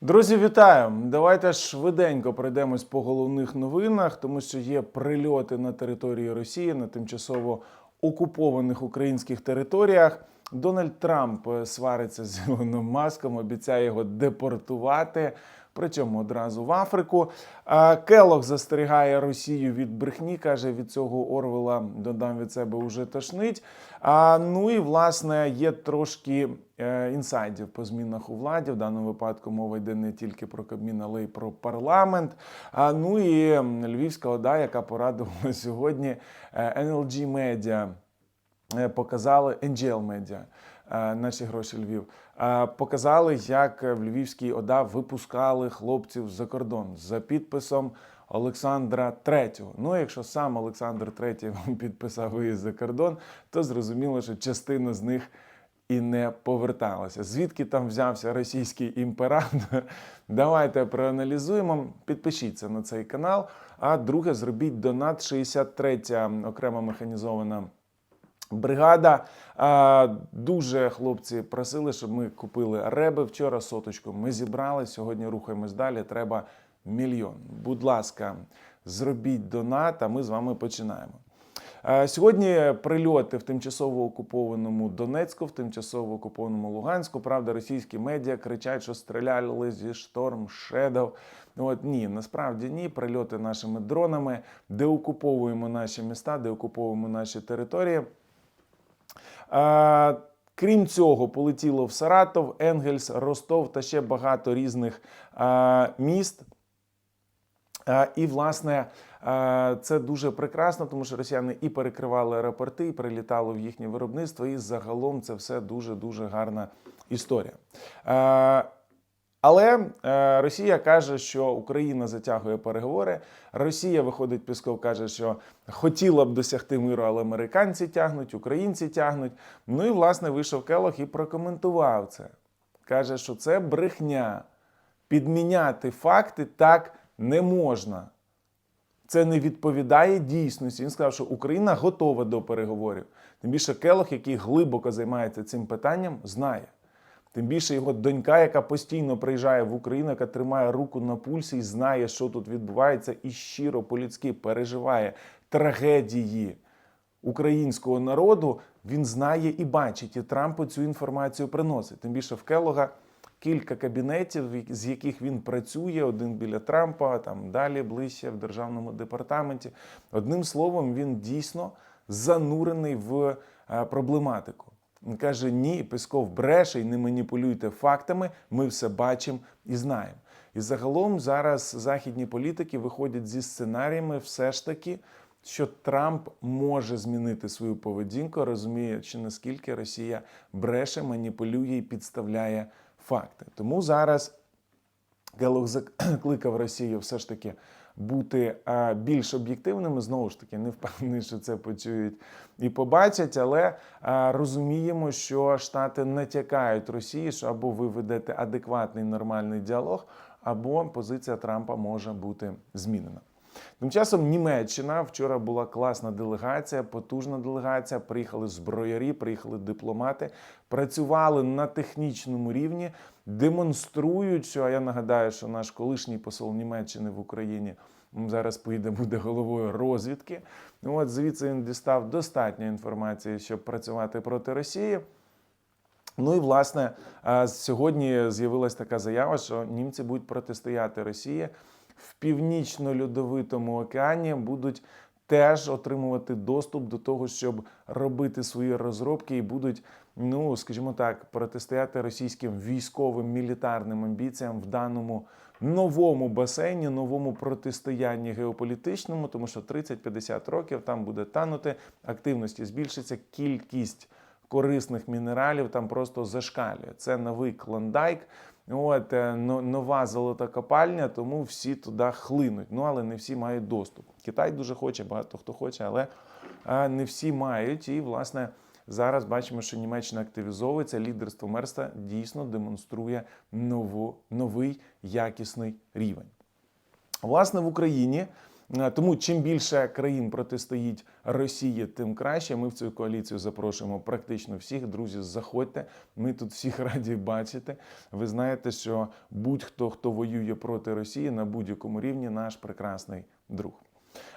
Друзі, вітаю! Давайте швиденько пройдемось по головних новинах, тому що є прильоти на території Росії на тимчасово окупованих українських територіях. Дональд Трамп е, свариться з Ілоном Маском, обіцяє його депортувати. Причому одразу в Африку. Келох застерігає Росію від брехні, каже, від цього Орвела додам від себе уже тошнить. Ну і власне є трошки е, інсайдів по змінах у владі. В даному випадку мова йде не тільки про Кабмін, але й про парламент. Ну і Львівська ОДА, яка порадувала сьогодні е, NLG Media е, показали NGL Media, е, наші гроші Львів. Е, Показали, як в Львівській ОДА випускали хлопців за кордон за підписом Олександра III. Ну, якщо сам Олександр III підписав виїзд за кордон, то зрозуміло, що частина з них і не поверталася. Звідки там взявся російський імператор? Давайте проаналізуємо. Підпишіться на цей канал. А друге, зробіть донат 63 окрема механізована. Бригада А, дуже хлопці просили, щоб ми купили реби. Вчора соточку ми зібрали. Сьогодні рухаємось далі. Треба мільйон. Будь ласка, зробіть донат, а ми з вами починаємо. Е, Сьогодні прильоти в тимчасово окупованому Донецьку, в тимчасово окупованому Луганську. Правда, російські медіа кричать, що стріляли зі шторм Shadow. От ні, насправді ні. Прильоти нашими дронами, де окуповуємо наші міста, де окуповуємо наші території. Е, Крім цього, полетіло в Саратов, Енгельс, Ростов та ще багато різних е, міст. Е, І, власне, це дуже прекрасно, тому що росіяни і перекривали аеропорти, і прилітало в їхнє виробництво. І загалом це все дуже дуже гарна історія. Але е, Росія каже, що Україна затягує переговори. Росія виходить, Пісков каже, що хотіла б досягти миру, але американці тягнуть, українці тягнуть. Ну і власне вийшов Келох і прокоментував це. Каже, що це брехня. Підміняти факти так не можна. Це не відповідає дійсності. Він сказав, що Україна готова до переговорів. Тим більше Келох, який глибоко займається цим питанням, знає. Тим більше його донька, яка постійно приїжджає в Україну, яка тримає руку на пульсі і знає, що тут відбувається, і щиро по-людськи переживає трагедії українського народу. Він знає і бачить, і Трампу цю інформацію приносить. Тим більше в Келога кілька кабінетів, з яких він працює, один біля Трампа, там далі ближче в державному департаменті. Одним словом, він дійсно занурений в е, проблематику. Каже: ні, Песков бреше і не маніпулюйте фактами. Ми все бачимо і знаємо. І загалом зараз західні політики виходять зі сценаріями, все ж таки, що Трамп може змінити свою поведінку, розуміючи, наскільки Росія бреше, маніпулює і підставляє факти. Тому зараз Гелох закликав Росію все ж таки бути більш об'єктивними. Знову ж таки, не впевнений, що це почують і побачать, але розуміємо, що Штати натякають Росії, що або ви ведете адекватний нормальний діалог, або позиція Трампа може бути змінена. Тим часом Німеччина вчора була класна делегація, потужна делегація. Приїхали зброярі, приїхали дипломати, працювали на технічному рівні, демонструють, що а я нагадаю, що наш колишній посол Німеччини в Україні зараз поїде буде головою розвідки. Ну, От звідси він дістав достатньо інформації, щоб працювати проти Росії. Ну і власне сьогодні з'явилася така заява, що німці будуть протистояти Росії в північно-льодовитому океані, будуть теж отримувати доступ до того, щоб робити свої розробки, і будуть, ну скажімо так, протистояти російським військовим мілітарним амбіціям в даному новому басейні, новому протистоянні геополітичному, тому що 30-50 років там буде танути, активності збільшиться, кількість корисних мінералів там просто зашкалює. Це новий клондайк. От е, нова золота копальня, тому всі туди хлинуть. Ну але не всі мають доступ. Китай дуже хоче, багато хто хоче, але е, не всі мають. І власне зараз бачимо, що Німеччина активізовується. Лідерство Мерста дійсно демонструє нову, новий якісний рівень. Власне, в Україні Тому чим більше країн протистоїть Росії, тим краще. Ми в цю коаліцію запрошуємо практично всіх. Друзі, заходьте. Ми тут всіх раді бачити. Ви знаєте, що будь-хто, хто воює проти Росії на будь-якому рівні, наш прекрасний друг.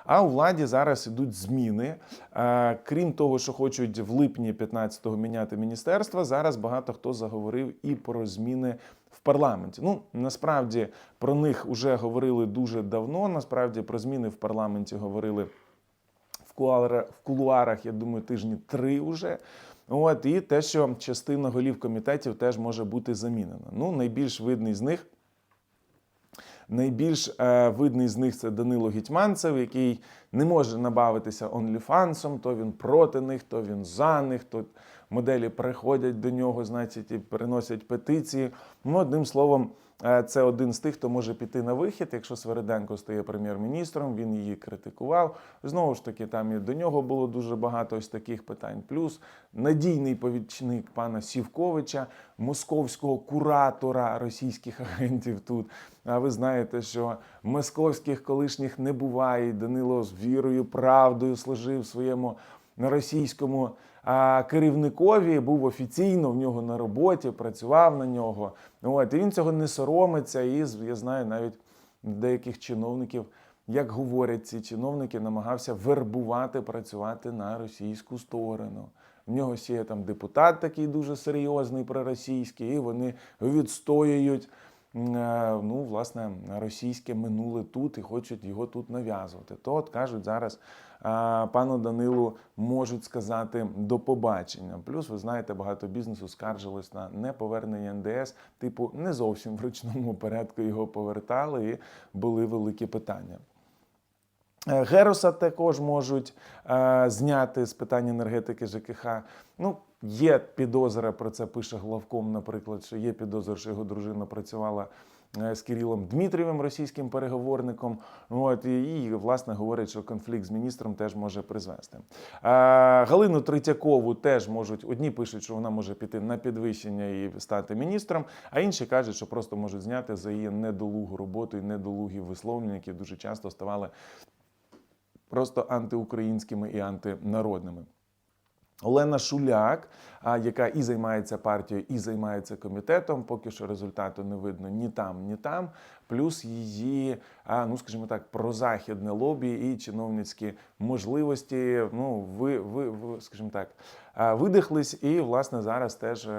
А у владі зараз ідуть зміни. Е, Крім того, що хочуть в липні 15-го міняти міністерства, зараз багато хто заговорив і про зміни парламенті. Ну насправді про них вже говорили дуже давно. Насправді про зміни в парламенті говорили в кулуарах, я думаю, тижні три вже. От і те, що частина голів комітетів теж може бути замінена. Ну, найбільш видний з них. Найбільш е, видний з них це Данило Гетьманцев, який не може набавитися онліфансом, то він проти них, то він за них, то моделі приходять до нього, значить, і переносять петиції. Ну, одним словом, е, це один з тих, хто може піти на вихід. Якщо Свериденко стає прем'єр-міністром, він її критикував. Знову ж таки, там і до нього було дуже багато ось таких питань. Плюс надійний повічник пана Сівковича, московського куратора російських агентів тут. А ви знаєте, що московських колишніх не буває. Данило з вірою, правдою служив своєму російському а, керівникові, був офіційно в нього на роботі, працював на нього. От, і він цього не соромиться. І я знаю навіть деяких чиновників, як говорять ці чиновники, намагався вербувати працювати на російську сторону. В нього ще є там депутат такий дуже серйозний проросійський, і вони відстоюють ну, власне, російське минуле тут і хочуть його тут нав'язувати. То от кажуть зараз пану Данилу можуть сказати до побачення. Плюс, ви знаєте, багато бізнесу скаржилось на неповернення НДС, типу, не зовсім в ручному порядку його повертали, і були великі питання. Е, Героса також можуть е, зняти з питань енергетики ЖКХ. Ну, є підозра, про це пише главком, наприклад, що є підозра, що його дружина працювала е, з Кирилом Дмитрієвим, російським переговорником. От, і, і, власне, говорять, що конфлікт з міністром теж може призвести. Е, Галину Третьякову теж можуть, одні пишуть, що вона може піти на підвищення і стати міністром, а інші кажуть, що просто можуть зняти за її недолугу роботу і недолугі висловлення, які дуже часто ставали просто антиукраїнськими і антинародними. Олена Шуляк, яка і займається партією, і займається комітетом, поки що результату не видно ні там, ні там. Плюс її, ну скажімо так, прозахідне лобі і чиновницькі можливості. Ну, ви, ви, ви скажімо так, видихлись, і власне зараз теж.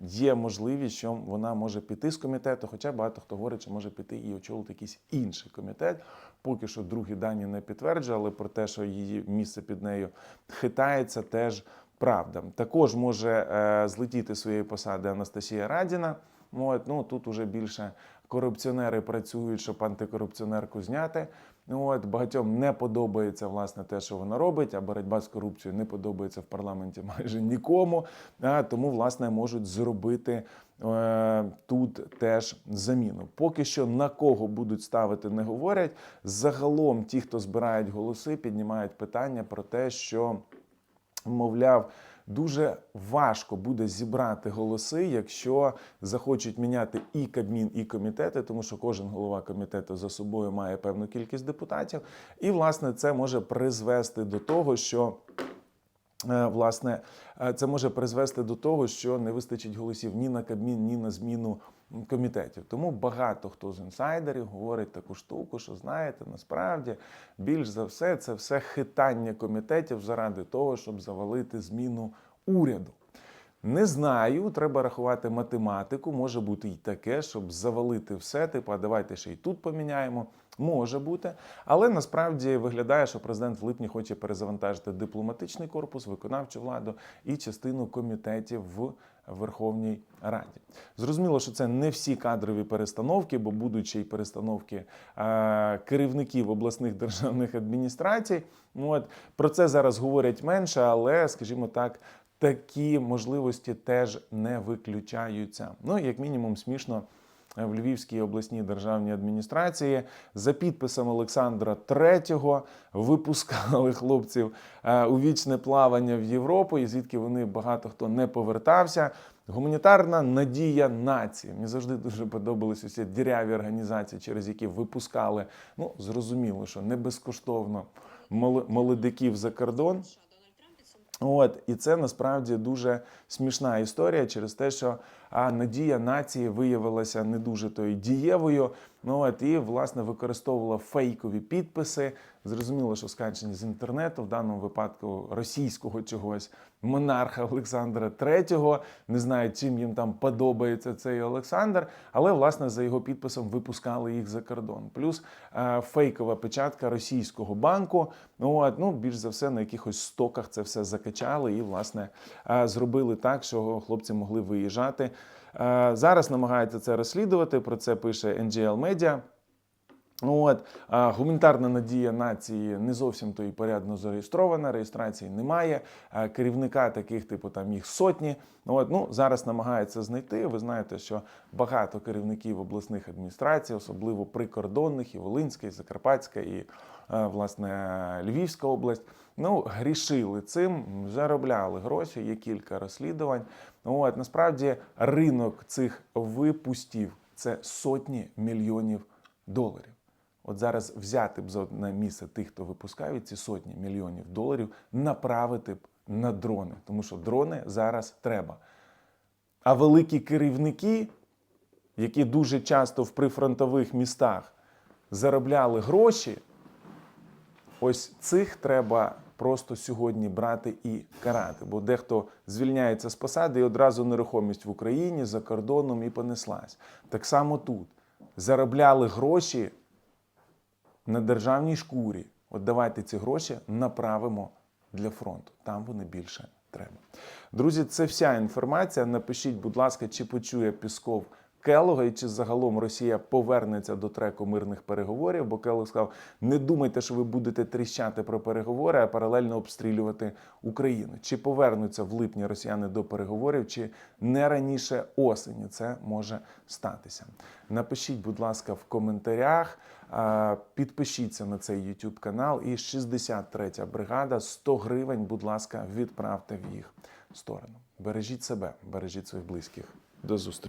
Є можливість, що вона може піти з комітету, хоча багато хто говорить, що може піти і очолити якийсь інший комітет. Поки що другі дані не підтверджує, але про те, що її місце під нею хитається, теж правда. Також може е, злетіти своєї посади Анастасія Радіна. От, ну тут уже більше корупціонери працюють, щоб антикорупціонерку зняти. От багатьом не подобається власне те, що вона робить, а боротьба з корупцією не подобається в парламенті майже нікому. А тому, власне, можуть зробити е, тут теж заміну. Поки що на кого будуть ставити, не говорять. Загалом, ті, хто збирають голоси, піднімають питання про те, що мовляв. Дуже важко буде зібрати голоси, якщо захочуть міняти і Кабмін, і комітети, тому що кожен голова комітету за собою має певну кількість депутатів, і власне це може призвести до того, що Е, Власне, е, це може призвести до того, що не вистачить голосів ні на Кабмін, ні на зміну комітетів. Тому багато хто з інсайдерів говорить таку штуку, що знаєте, насправді більш за все це все хитання комітетів заради того, щоб завалити зміну уряду. Не знаю, треба рахувати математику. Може бути і таке, щоб завалити все. Типу, а давайте ще й тут поміняємо. Може бути, але насправді виглядає, що президент в липні хоче перезавантажити дипломатичний корпус, виконавчу владу і частину комітетів в Верховній Раді. Зрозуміло, що це не всі кадрові перестановки, бо будуть ще й перестановки е, керівників обласних державних адміністрацій. Ну, От про це зараз говорять менше, але, скажімо так, такі можливості теж не виключаються. Ну, як мінімум, смішно. В Львівській обласній державній адміністрації за підписом Олександра III випускали хлопців е, у вічне плавання в Європу, і звідки вони багато хто не повертався. Гуманітарна надія нації. Мені завжди дуже подобалися ці діряві організації, через які випускали. Ну, зрозуміло, що не безкоштовно мол- молодиків за кордон. От, і це насправді дуже смішна історія через те, що а, надія нації виявилася не дуже тою дієвою. Ну от і власне використовувала фейкові підписи. Зрозуміло, що скачені з інтернету, в даному випадку російського чогось монарха Олександра III. Не знаю, чим їм там подобається цей Олександр, але власне за його підписом випускали їх за кордон. Плюс е, фейкова печатка російського банку. Ну, от, ну більш за все на якихось стоках це все закачали і власне е, зробили так, що хлопці могли виїжджати. Е, Зараз намагається це розслідувати. Про це пише NGL Media. Ну, От, гуманітарна надія нації не зовсім то і порядно зареєстрована, реєстрації немає. Керівника таких, типу, там їх сотні. Ну, От, ну, зараз намагаються знайти. Ви знаєте, що багато керівників обласних адміністрацій, особливо прикордонних, і Волинська, і Закарпатська, і е, власне Львівська область. Ну, грішили цим, заробляли гроші. Є кілька розслідувань. Ну, От, насправді ринок цих випустів це сотні мільйонів доларів. От зараз взяти б за одне місце тих, хто випускає ці сотні мільйонів доларів, направити б на дрони, тому що дрони зараз треба. А великі керівники, які дуже часто в прифронтових містах заробляли гроші, ось цих треба просто сьогодні брати і карати. Бо дехто звільняється з посади і одразу нерухомість в Україні за кордоном і понеслась. Так само тут заробляли гроші на державній шкурі. От давайте ці гроші направимо для фронту. Там вони більше треба. Друзі, це вся інформація. Напишіть, будь ласка, чи почує Пісков Келога і чи загалом Росія повернеться до треку мирних переговорів. Бо Келог сказав: не думайте, що ви будете тріщати про переговори, а паралельно обстрілювати Україну. Чи повернуться в липні росіяни до переговорів, чи не раніше осені це може статися. Напишіть, будь ласка, в коментарях. Підпишіться на цей YouTube канал і 63-я бригада 100 гривень, будь ласка, відправте в їх сторону. Бережіть себе, бережіть своїх близьких. До зустрічі.